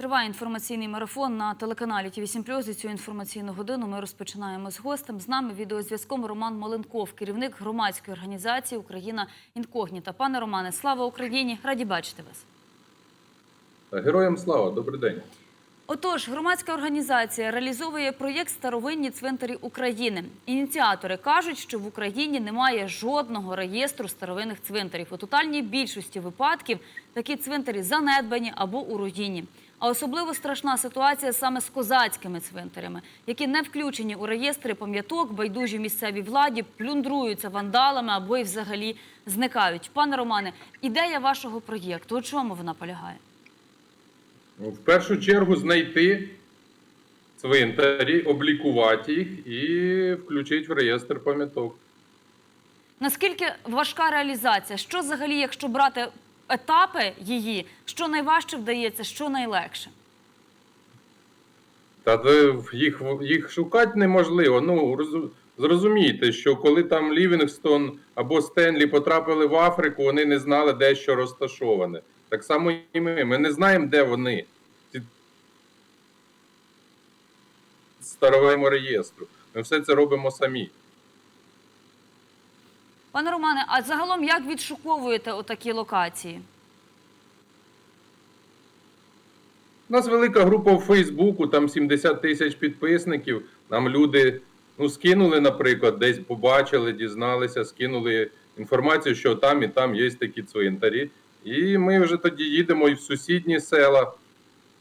Триває інформаційний марафон на телеканалі ТІВІ 7 І цю інформаційну годину ми розпочинаємо з гостем. З нами відеозв'язком Роман Маленков, керівник громадської організації Україна Інкогніта. Пане Романе, слава Україні! Раді бачити вас. Героям слава, добрий день. Отож, громадська організація реалізовує проєкт Старовинні цвинтарі України. Ініціатори кажуть, що в Україні немає жодного реєстру старовинних цвинтарів. У тотальній більшості випадків такі цвинтарі занедбані або у руїні. А особливо страшна ситуація саме з козацькими цвинтарями, які не включені у реєстри пам'яток, байдужі місцевій владі, плюндруються вандалами або й взагалі зникають. Пане Романе, ідея вашого проєкту у чому вона полягає? В першу чергу знайти цвинтарі, облікувати їх і включити в реєстр пам'яток. Наскільки важка реалізація? Що взагалі, якщо брати етапи її, що найважче вдається, що найлегше? Та їх, їх шукати неможливо. Ну, зрозумійте, що коли там Лівінгстон або Стенлі потрапили в Африку, вони не знали, де що розташоване. Так само і ми. Ми не знаємо, де вони. Ці старовинного реєстру. Ми все це робимо самі. Пане Романе, а загалом як відшуковуєте отакі локації? У нас велика група в Фейсбуку, там 70 тисяч підписників. Нам люди ну, скинули, наприклад, десь побачили, дізналися, скинули інформацію, що там і там є такі цвинтарі. І ми вже тоді їдемо і в сусідні села.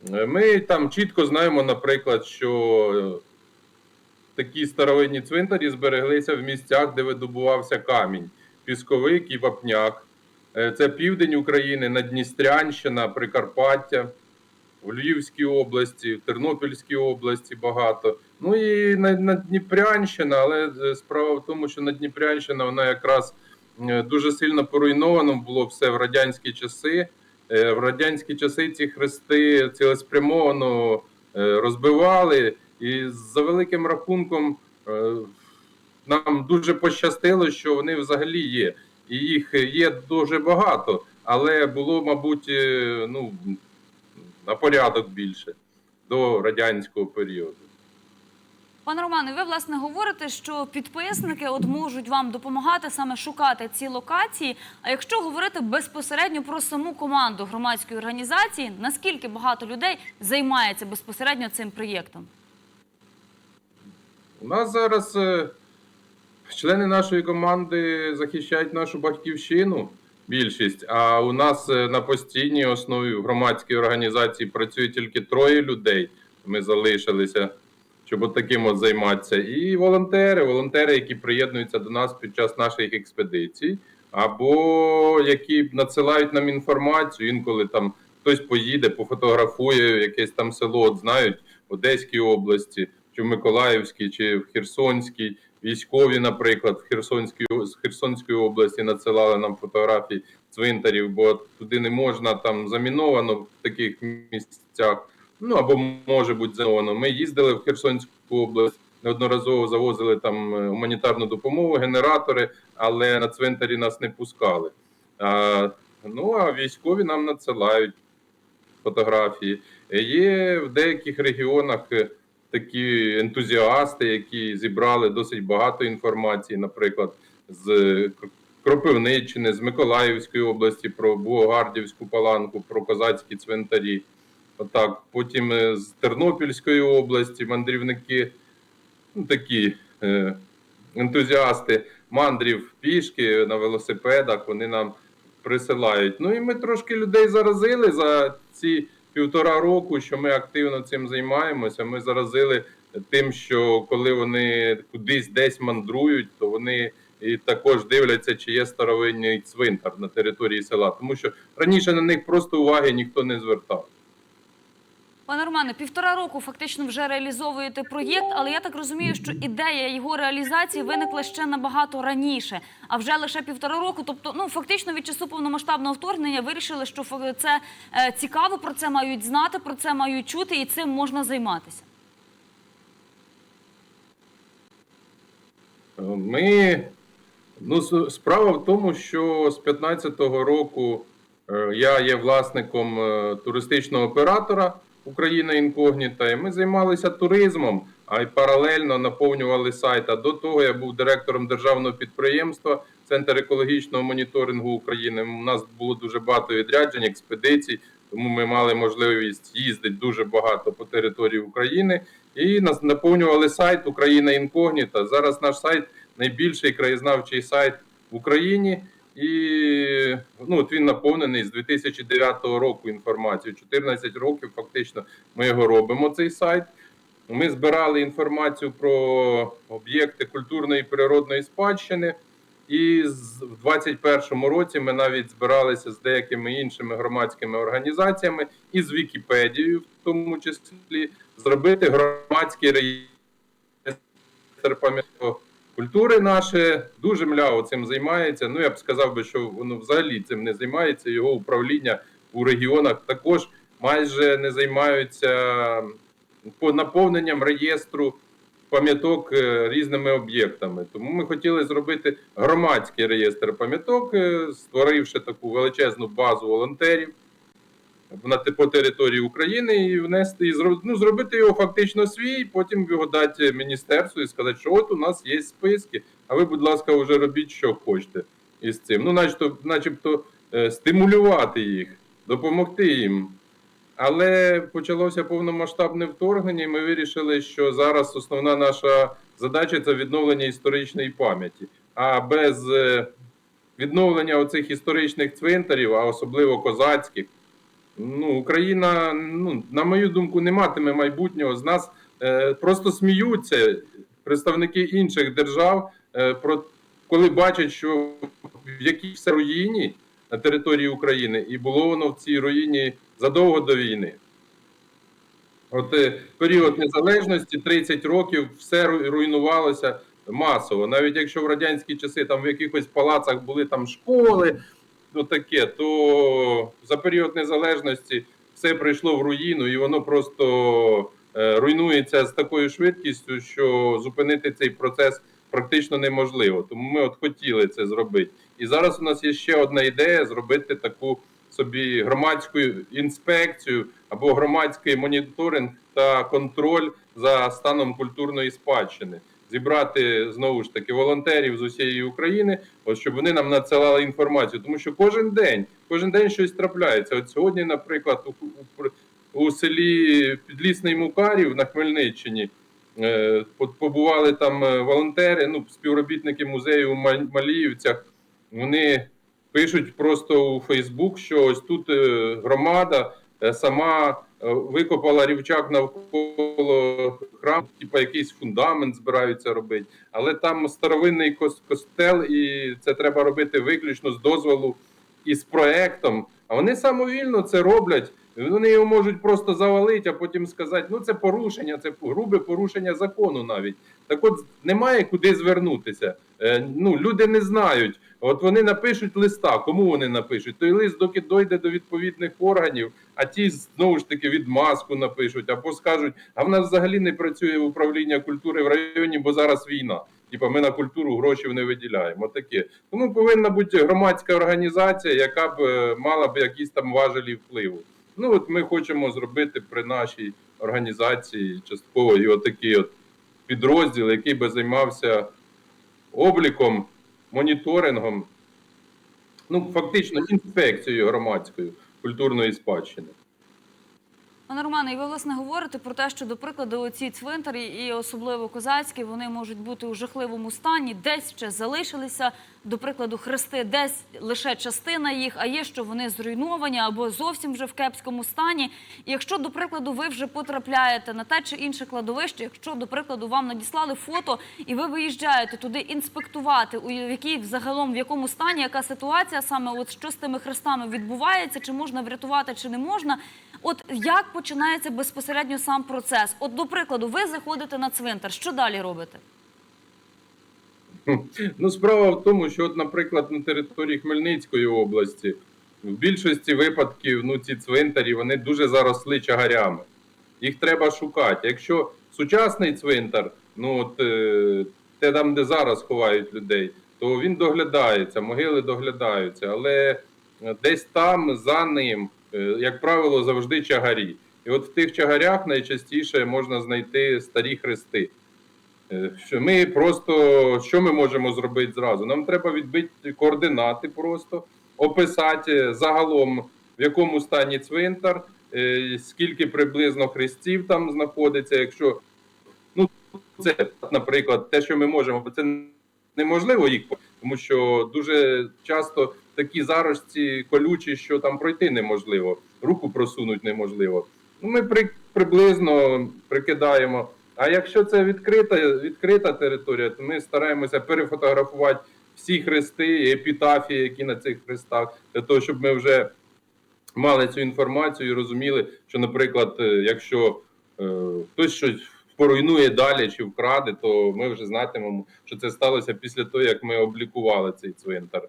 Ми там чітко знаємо, наприклад, що е, такі старовинні цвинтарі збереглися в місцях, де видобувався камінь, пісковик і вапняк. Е, Це південь України, Надністрянщина, Прикарпаття в Львівській області, в Тернопільській області багато. Ну і на, на Дніпрянщина, але е, справа в тому, що на Дніпрянщина вона якраз е, дуже сильно поруйновано було все в радянські часи. В радянські часи ці хрести цілеспрямовано розбивали, і за великим рахунком е, нам дуже пощастило, що вони взагалі є. І їх є дуже багато, але було, мабуть, е, ну на порядок більше до радянського періоду. Пане Романе, ви власне говорите, що підписники от можуть вам допомагати саме шукати ці локації. А якщо говорити безпосередньо про саму команду громадської організації, наскільки багато людей займається безпосередньо цим проєктом? У нас зараз е, члени нашої команди захищають нашу батьківщину, більшість. А у нас е, на постійній основі в громадській організації працює тільки троє людей. Ми залишилися, щоб таким от займатися. І волонтери, волонтери, які приєднуються до нас під час наших експедицій, або які надсилають нам інформацію. Інколи там хтось поїде, пофотографує якесь там село, от знають в Одеській області, в Миколаївській, чи в Херсонській. Військові, наприклад, в Херсонській з Херсонської області надсилали нам фотографії цвинтарів, бо туди не можна там заміновано в таких місцях. Ну або може бути заміновано. Ми їздили в Херсонську область, неодноразово завозили там е, гуманітарну допомогу, генератори, але на цвинтарі нас не пускали. А, ну а військові нам надсилають фотографії. Є в деяких регіонах е, такі ентузіасти, які зібрали досить багато інформації, наприклад, з Кропивниччини, з Миколаївської області про Бугогардівську паланку, про козацькі цвинтарі. Отак. Потім е, з Тернопільської області мандрівники, ну такі е, ентузіасти мандрів пішки на велосипедах, вони нам присилають. Ну і ми трошки людей заразили за ці півтора року, що ми активно цим займаємося. Ми заразили тим, що коли вони кудись десь мандрують, то вони і також дивляться, чи є старовинний цвинтар на території села, тому що раніше на них просто уваги ніхто не звертав. Пане Романе, півтора року фактично вже реалізовуєте проєкт, але я так розумію, що ідея його реалізації виникла ще набагато раніше, а вже лише півтора року. Тобто, ну фактично від часу повномасштабного вторгнення вирішили, що це е, цікаво, про це мають знати, про це мають чути, і цим можна займатися. Ми ну справа в тому, що з 15-го року е, я є власником е, туристичного оператора Україна інкогніта. І ми займалися туризмом, а й паралельно наповнювали сайт. А до того я був директором державного підприємства Центр екологічного моніторингу України. У нас було дуже багато відряджень, експедицій, тому ми мали можливість їздити дуже багато по території України і нас наповнювали сайт Україна інкогніта. Зараз наш сайт найбільший краєзнавчий сайт в Україні. І ну, от він наповнений з 2009 року інформацією. 14 років фактично ми його робимо. Цей сайт. Ми збирали інформацію про об'єкти культурної і природної спадщини. І в 2021 році ми навіть збиралися з деякими іншими громадськими організаціями і з Вікіпедією, в тому числі, зробити громадський реєстр пам'яток культури наше дуже мляво цим займається. Ну я б сказав би, що воно взагалі цим не займається. Його управління у регіонах також майже не займаються по наповненням реєстру пам'яток е, різними об'єктами. Тому ми хотіли зробити громадський реєстр пам'яток, е, створивши таку величезну базу волонтерів на по території України і внести і ну, зробити його фактично свій, потім його дати міністерству і сказати, що от у нас є списки, а ви, будь ласка, вже робіть, що хочете із цим. Ну, начебто, начебто е, стимулювати їх, допомогти їм. Але почалося повномасштабне вторгнення, і ми вирішили, що зараз основна наша задача це відновлення історичної пам'яті. А без е, відновлення оцих історичних цвинтарів, а особливо козацьких, ну, Україна, ну, на мою думку, не матиме майбутнього. З нас е, просто сміються представники інших держав, е, про, коли бачать, що в якій все руїні на території України, і було воно в цій руїні задовго до війни. От е, період незалежності 30 років все руйнувалося масово. Навіть якщо в радянські часи там в якихось палацах були там школи, ну таке, то за період незалежності все прийшло в руїну, і воно просто е, руйнується з такою швидкістю, що зупинити цей процес практично неможливо. Тому ми от хотіли це зробити. І зараз у нас є ще одна ідея зробити таку собі громадську інспекцію або громадський моніторинг та контроль за станом культурної спадщини. Зібрати знову ж таки волонтерів з усієї України, от щоб вони нам надсилали інформацію, тому що кожен день, кожен день щось трапляється. От сьогодні, наприклад, у, у, у селі Підлісний Мукарів на Хмельниччині е, побували там е, волонтери, ну співробітники музею у Маліївцях. Вони пишуть просто у Фейсбук, що ось тут е, громада сама викопала рівчак навколо храму, типу якийсь фундамент збираються робити. Але там старовинний кос- костел, і це треба робити виключно з дозволу і з проектом. А вони самовільно це роблять. Вони його можуть просто завалити, а потім сказати, ну це порушення, це грубе порушення закону навіть. Так от немає куди звернутися. Е, ну, люди не знають. От вони напишуть листа. Кому вони напишуть? Той лист, доки дойде до відповідних органів, а ті знову ж таки відмазку напишуть або скажуть, а в нас взагалі не працює управління культури в районі, бо зараз війна. Типа ми на культуру грошей не виділяємо. Таке. Тому повинна бути громадська організація, яка б е, мала б якісь там важелі впливу. Ну от ми хочемо зробити при нашій організації частково і отакий от підрозділ, який би займався обліком, моніторингом, ну фактично інспекцією громадською культурної спадщини. Пане Романе, і ви власне говорите про те, що, до прикладу, ці цвинтарі, і особливо козацькі, вони можуть бути у жахливому стані, десь ще залишилися, до прикладу, хрести, десь лише частина їх, а є, що вони зруйновані або зовсім вже в кепському стані. І якщо, до прикладу, ви вже потрапляєте на те чи інше кладовище, якщо, до прикладу, вам надіслали фото, і ви виїжджаєте туди інспектувати, у якій взагалом в якому стані, яка ситуація саме, от що з тими хрестами відбувається, чи можна врятувати, чи не можна. От як починається безпосередньо сам процес? От, до прикладу, ви заходите на цвинтар, що далі робите? Ну, справа в тому, що, от, наприклад, на території Хмельницької області в більшості випадків ну, ці цвинтарі вони дуже заросли чагарями. Їх треба шукати. Якщо сучасний цвинтар, ну от е, те там, де зараз ховають людей, то він доглядається, могили доглядаються, але е, десь там за ним, е, як правило, завжди чагарі. І І от в тих чагарях найчастіше можна знайти старі хрести. Е, Що ми просто що ми можемо зробити зразу? Нам треба відбити координати, просто описати загалом, в якому стані цвинтар, е, скільки приблизно хрестів там знаходиться. Якщо ну це, наприклад, те, що ми можемо, бо це неможливо їх, тому що дуже часто такі зарості колючі, що там пройти неможливо, руку просунути неможливо. Ну, ми при, приблизно прикидаємо. А якщо це відкрита, відкрита територія, то ми стараємося перефотографувати всі хрести епітафії, які на цих хрестах, для того, щоб ми вже мали цю інформацію і розуміли, що, наприклад, е, якщо е, хтось щось поруйнує далі чи вкраде, то ми вже знатимемо, що це сталося після того, як ми облікували цей цвинтар.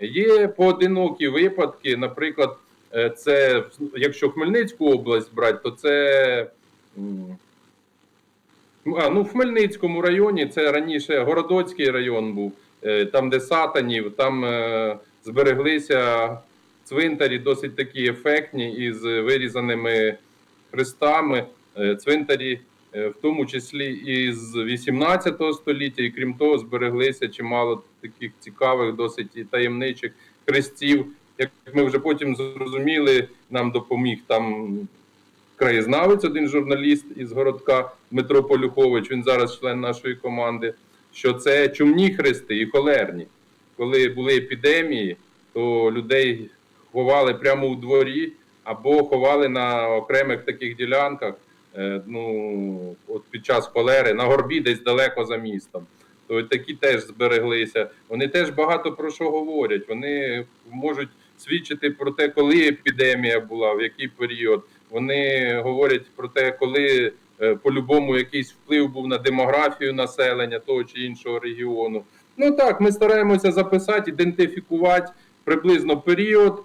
Є поодинокі випадки, наприклад, е, це якщо Хмельницьку область брати, то це. А, ну, в Хмельницькому районі це раніше Городоцький район був, е, там, де Сатанів, там е, збереглися цвинтарі досить такі ефектні із вирізаними хрестами. Е, Цвинтарі, в тому числі із 18 століття, і крім того, збереглися чимало таких цікавих, досить і таємничих хрестів. Як ми вже потім зрозуміли, нам допоміг там краєзнавець, один журналіст із городка Дмитро Полюхович, він зараз член нашої команди, що це чумні хрести і холерні. Коли були епідемії, то людей ховали прямо у дворі або ховали на окремих таких ділянках. е, Ну, от під час холери на горбі, десь далеко за містом. То такі теж збереглися. Вони теж багато про що говорять. Вони можуть свідчити про те, коли епідемія була, в який період. Вони говорять про те, коли е, по-любому якийсь вплив був на демографію населення того чи іншого регіону. Ну так, ми стараємося записати, ідентифікувати приблизно період,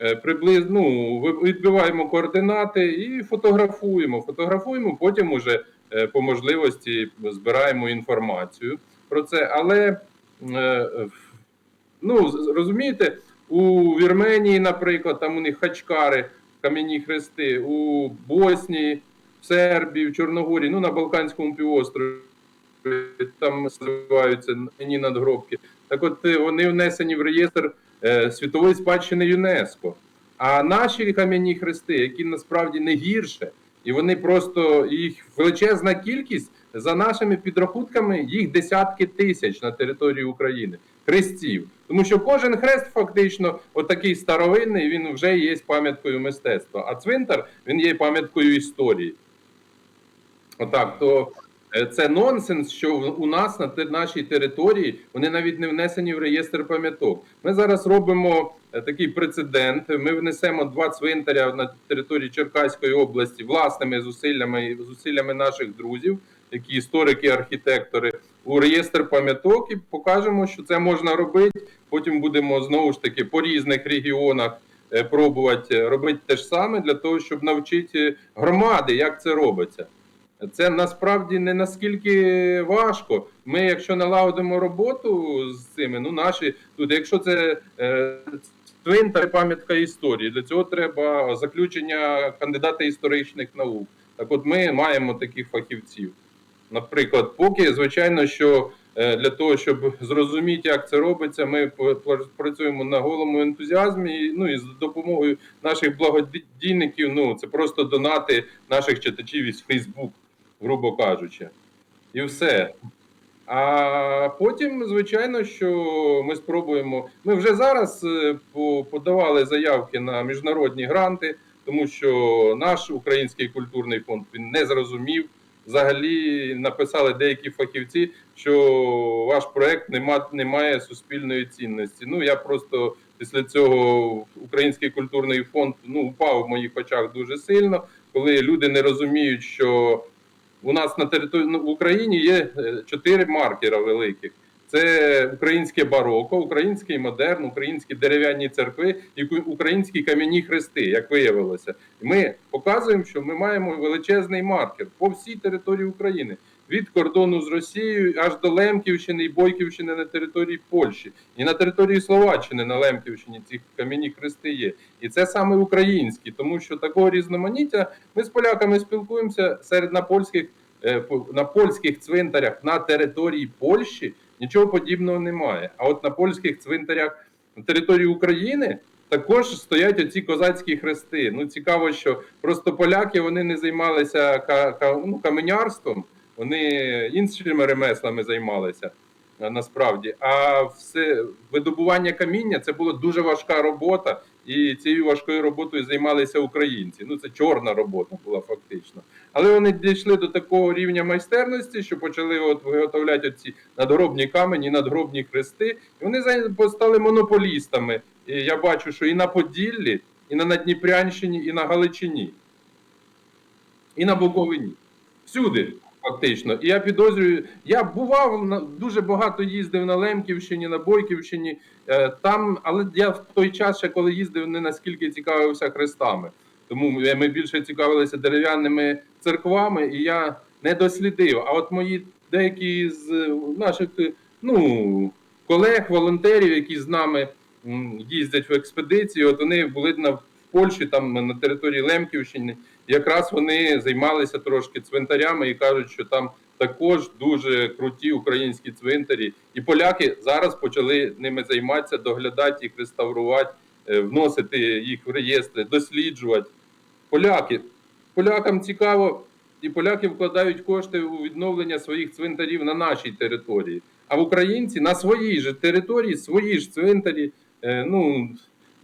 е, приблизно ну, відбиваємо координати і фотографуємо. Фотографуємо, потім уже е, по можливості збираємо інформацію про це. Але ну, розумієте, у Вірменії, наприклад, там у них хачкари, кам'яні хрести, у Боснії, в Сербії, в Чорногорії, ну на Балканському півострові там називаються ні надгробки. Так от е, вони внесені в реєстр е, світової спадщини ЮНЕСКО. А наші кам'яні хрести, які насправді не гірше, і вони просто їх величезна кількість за нашими підрахунками, їх десятки тисяч на території України хрестів. Тому що кожен хрест, фактично, отакий старовинний, він вже є пам'яткою мистецтва. А цвинтар він є пам'яткою історії. Отак, то е, це нонсенс, що у нас на нашій території вони навіть не внесені в реєстр пам'яток. Ми зараз робимо е, такий прецедент. Ми внесемо два цвинтаря на території Черкаської області власними зусиллями і зусиллями наших друзів, які історики, архітектори, у реєстр пам'яток і покажемо, що це можна робити. Потім будемо знову ж таки по різних регіонах е, пробувати робити те ж саме для того, щоб навчити громади, як це робиться. Це насправді не наскільки важко. Ми, якщо налагодимо роботу з цими, ну наші тут, якщо це е, цвинтар, пам'ятка історії, для цього треба заключення кандидата історичних наук. Так, от ми маємо таких фахівців. Наприклад, поки звичайно, що е, для того, щоб зрозуміти, як це робиться, ми працюємо на голому ентузіазмі. Ну і з допомогою наших благодійників. Ну це просто донати наших читачів із Фейсбук, грубо кажучи, і все. А потім, звичайно, що ми спробуємо. Ми вже зараз е, подавали заявки на міжнародні гранти, тому що наш український культурний фонд він не зрозумів. Взагалі написали деякі фахівці, що ваш проект не, ма, не має суспільної цінності. Ну я просто після цього Український культурний фонд ну упав в моїх очах дуже сильно, коли люди не розуміють, що у нас на території ну, в Україні є е, чотири маркера великих: це українське бароко, український модерн, українські дерев'яні церкви і українські кам'яні хрести, як виявилося. Ми показуємо, що ми маємо величезний маркер по всій території України. від кордону з Росією аж до Лемківщини і Бойківщини на території Польщі. І на території Словаччини на Лемківщині ці кам'яні хрести є. І це саме українські, тому що такого різноманіття ми з поляками спілкуємося серед на польських е, на польських цвинтарях на території Польщі нічого подібного немає. А от на польських цвинтарях на території України також стоять оці козацькі хрести. Ну цікаво, що просто поляки вони не займалися ну, каменярством, вони іншими ремеслами займалися насправді. А все видобування каміння це була дуже важка робота, і цією важкою роботою займалися українці. Ну це чорна робота була фактично. Але вони дійшли до такого рівня майстерності, що почали от виготовляти ці надгробні камені, надгробні хрести, і вони стали монополістами. І я бачу, що і на Поділлі, і на Надніпрянщині, і на Галичині, і на Буковині. Всюди, фактично. І я підозрюю, я бував на дуже багато їздив на Лемківщині, на Бойківщині. Е, там, але я в той час, ще коли їздив, не наскільки цікавився хрестами. Тому ми більше цікавилися дерев'яними церквами, і я не дослідив. А от мої деякі з наших ну, колег, волонтерів, які з нами їздять в експедиції, от вони були на в Польщі, там на території Лемківщини. Якраз вони займалися трошки цвинтарями і кажуть, що там також дуже круті українські цвинтарі. І поляки зараз почали ними займатися, доглядати їх, реставрувати, е, вносити їх в реєстри, досліджувати. Поляки. Полякам цікаво, і поляки вкладають кошти у відновлення своїх цвинтарів на нашій території. А українці на своїй же території, свої ж цвинтарі. Е, ну,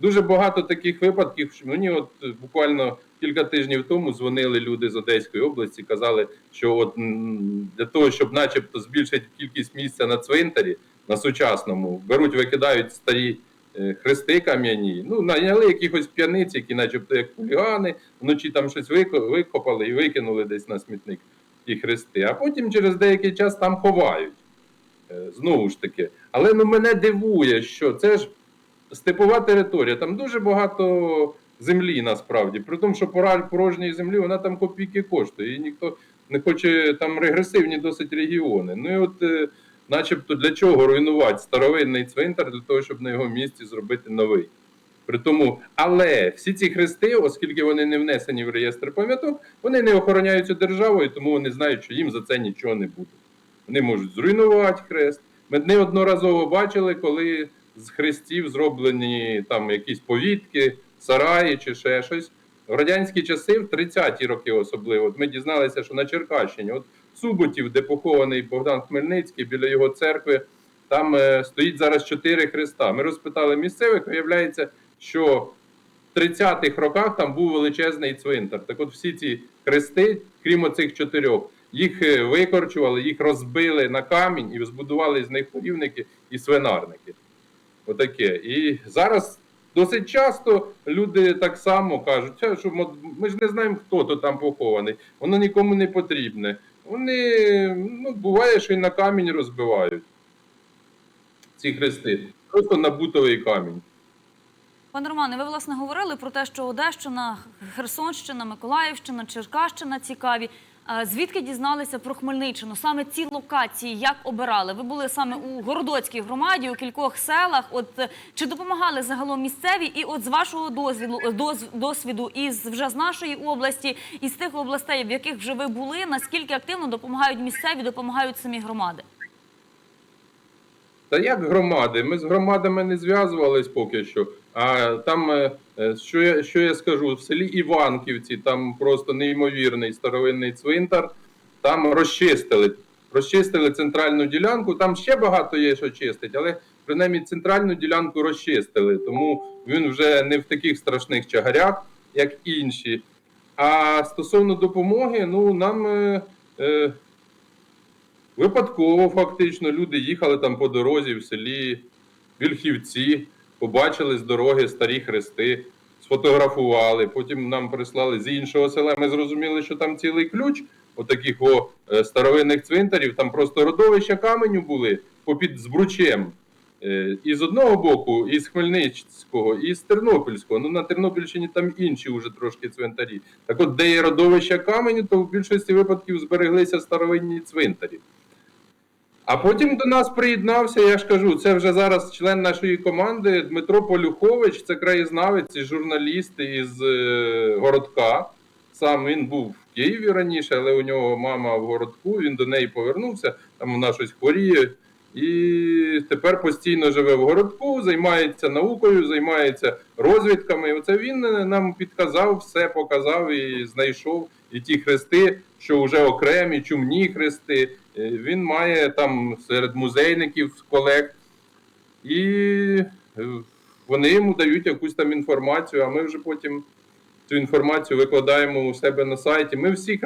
дуже багато таких випадків. що Мені от е, буквально кілька тижнів тому дзвонили люди з Одеської області, казали, що от для того, щоб начебто збільшити кількість місця на цвинтарі, на сучасному, беруть, викидають старі е, хрести кам'яні, ну, наняли якихось п'яниць, які начебто як хулігани, вночі там щось викопали і викинули десь на смітник ті хрести, а потім через деякий час там ховають. Е, Знову ж таки. Але ну, мене дивує, що це ж степова територія, там дуже багато землі насправді. При тому, що пора порожньої землі вона там копійки коштує. І ніхто не хоче там регресивні досить регіони. Ну і от, е, начебто, для чого руйнувати старовинний цвинтар, для того, щоб на його місці зробити новий. При тому, але всі ці хрести, оскільки вони не внесені в реєстр пам'яток, вони не охороняються державою, тому вони знають, що їм за це нічого не буде. Вони можуть зруйнувати хрест. Ми неодноразово бачили, коли з хрестів зроблені там якісь повітки, сараї чи ще щось. В радянські часи, в 30-ті роки особливо, от ми дізналися, що на Черкащині, от Суботів, де похований Богдан Хмельницький, біля його церкви, там е, стоїть зараз чотири хреста. Ми розпитали місцевих, виявляється, що в 30-х роках там був величезний цвинтар. Так от всі ці хрести, крім оцих чотирьох, їх е, викорчували, їх розбили на камінь і збудували з них порівники і свинарники. Отаке. І зараз досить часто люди так само кажуть, що ми ж не знаємо, хто то там похований, воно нікому не потрібне. Вони, ну, буває, що і на камінь розбивають ці хрести. Просто на бутовий камінь. Пане Романе, ви власне говорили про те, що Одещина, Херсонщина, Миколаївщина, Черкащина цікаві. Звідки дізналися про Хмельниччину? Саме ці локації як обирали? Ви були саме у Городоцькій громаді, у кількох селах. От е, чи допомагали загалом місцеві? І от з вашого дозвіду, доз- досвіду, із вже з нашої області, із тих областей, в яких вже ви були, наскільки активно допомагають місцеві, допомагають самі громади? Та як громади? Ми з громадами не зв'язувались поки що. А там, е, е, що я, що я скажу, в селі Іванківці, там просто неймовірний старовинний цвинтар, там розчистили. Розчистили центральну ділянку. Там ще багато є, що чистить, але принаймні центральну ділянку розчистили. Тому він вже не в таких страшних чагарях, як інші. А стосовно допомоги, ну нам. Е, е, Випадково, фактично, люди їхали там по дорозі в селі Вільхівці, побачили з дороги старі хрести, сфотографували. Потім нам прислали з іншого села. Ми зрозуміли, що там цілий ключ отаких о, е, старовинних цвинтарів. Там просто родовища каменю були попід збручем. Е, І з одного боку, і з Хмельницького, і з Тернопільського. Ну на Тернопільщині там інші вже трошки цвинтарі. Так от, де є родовища каменю, то в більшості випадків збереглися старовинні цвинтарі. А потім до нас приєднався, я ж кажу, це вже зараз член нашої команди Дмитро Полюхович, це краєзнавець і журналіст із е, городка. Сам він був в Києві раніше, але у нього мама в городку, він до неї повернувся, там вона щось хворіє. І тепер постійно живе в городку, займається наукою, займається розвідками. Оце він е, нам підказав, все показав і знайшов і ті хрести, що вже окремі, чумні хрести. Е, Він має там серед музейників колег, і е, вони йому дають якусь там інформацію, а ми вже потім цю інформацію викладаємо у себе на сайті. Ми всі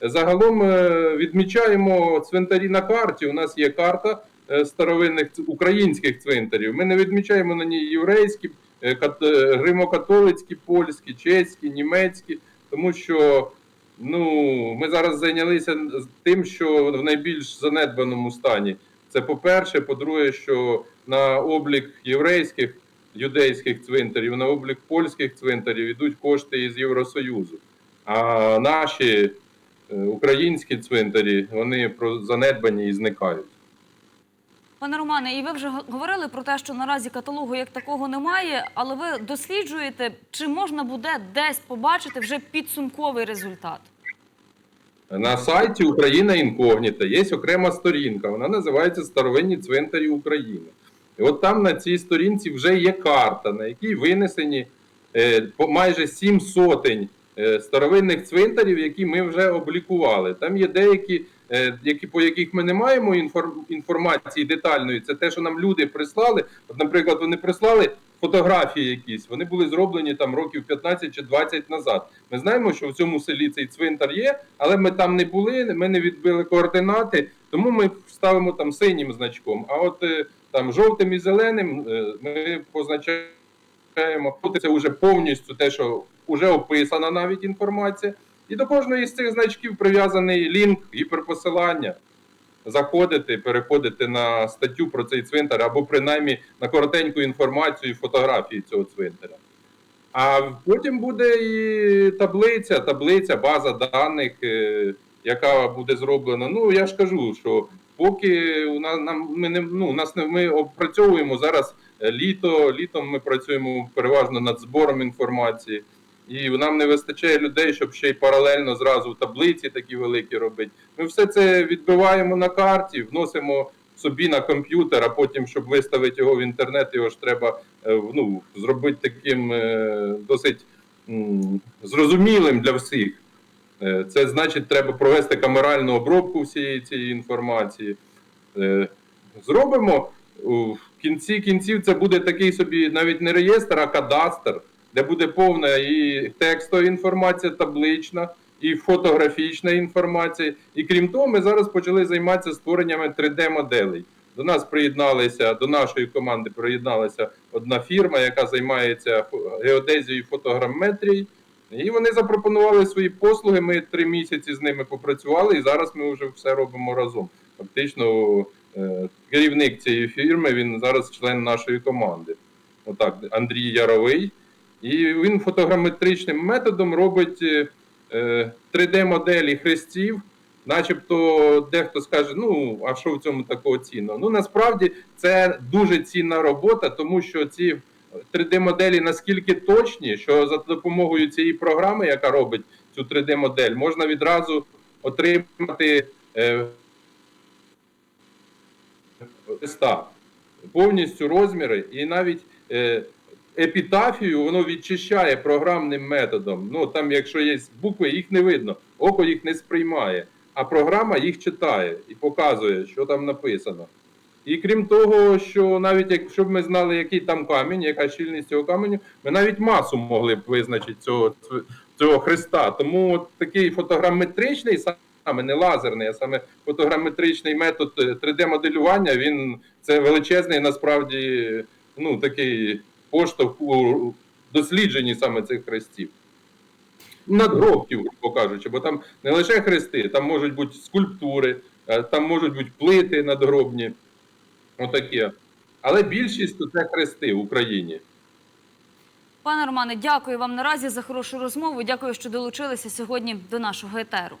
загалом е, відмічаємо цвинтарі на карті. У нас є карта старовинних українських цвинтарів. Ми не відмічаємо на ній єврейські, гримо-католицькі, польські, чеські, німецькі, тому що ну, ми зараз зайнялися тим, що в найбільш занедбаному стані. Це по-перше, по-друге, що на облік єврейських юдейських цвинтарів, на облік польських цвинтарів йдуть кошти із Євросоюзу. А наші е, українські цвинтарі вони занедбані і зникають. Пане Романе, і ви вже говорили про те, що наразі каталогу як такого немає, але ви досліджуєте, чи можна буде десь побачити вже підсумковий результат? На сайті Україна інкогніта є окрема сторінка. Вона називається Старовинні цвинтарі України. І от там на цій сторінці вже є карта, на якій винесені е, майже сім сотень е, старовинних цвинтарів, які ми вже облікували. Там є деякі, які, по яких ми не маємо інформації детальної. Це те, що нам люди прислали. От, наприклад, вони прислали фотографії якісь, вони були зроблені там років 15 чи 20 назад. Ми знаємо, що в цьому селі цей цвинтар є, але ми там не були, ми не відбили координати, тому ми ставимо там синім значком. А от е, там жовтим і зеленим е, ми позначаємо це вже повністю те, що вже описана навіть інформація. І до кожної з цих значків прив'язаний лінк, гіперпосилання. Заходити, переходити на статтю про цей цвинтар або принаймні на коротеньку інформацію і фотографії цього цвинтаря. А потім буде і таблиця, таблиця, база даних, е, яка буде зроблена. Ну я ж кажу, що поки у нас нам ми не ну у нас не ми опрацьовуємо зараз літо. Літом ми працюємо переважно над збором інформації, і нам не вистачає людей, щоб ще й паралельно зразу таблиці такі великі робити. Ми все це відбиваємо на карті, вносимо собі на комп'ютер, а потім, щоб виставити його в інтернет, його ж треба е, ну, зробити таким е, досить зрозумілим для всіх. Е, Це значить, треба провести камеральну обробку всієї цієї інформації. Зробимо в кінці кінців. Це буде такий собі навіть не реєстр, а кадастр, де буде повна і текстова інформація, таблична, і фотографічна інформація. І крім того, ми зараз почали займатися створеннями 3D-моделей. До нас приєдналися, до нашої команди приєдналася одна фірма, яка займається геодезією і. І вони запропонували свої послуги. Ми три місяці з ними попрацювали, і зараз ми вже все робимо разом. Фактично, е, керівник цієї фірми він зараз член нашої команди. Отак, Андрій Яровий. І він фотограметричним методом робить е, 3D-моделі хрестів, начебто дехто скаже, ну а що в цьому такого цінного? Ну насправді це дуже цінна робота, тому що ці 3D-моделі наскільки точні, що за допомогою цієї програми, яка робить цю 3D-модель, можна відразу отримати е, листа, повністю розміри, і навіть е, епітафію воно відчищає програмним методом. Ну там, якщо є букви, їх не видно, око їх не сприймає, а програма їх читає і показує, що там написано. І крім того, що навіть якщо б ми знали, який там камінь, яка щільність цього каменю, ми навіть масу могли б визначити цього, цього хреста. Тому от такий фотограметричний саме не лазерний, а саме фотограметричний метод 3D-моделювання, він це величезний насправді ну, такий поштовх у дослідженні саме цих хрестів. Надгробків, грубо кажучи, бо там не лише хрести, там можуть бути скульптури, е, там можуть бути плити надгробні. Отакі. Але більшість це хрести в Україні. Пане Романе, дякую вам наразі за хорошу розмову. Дякую, що долучилися сьогодні до нашого етеру.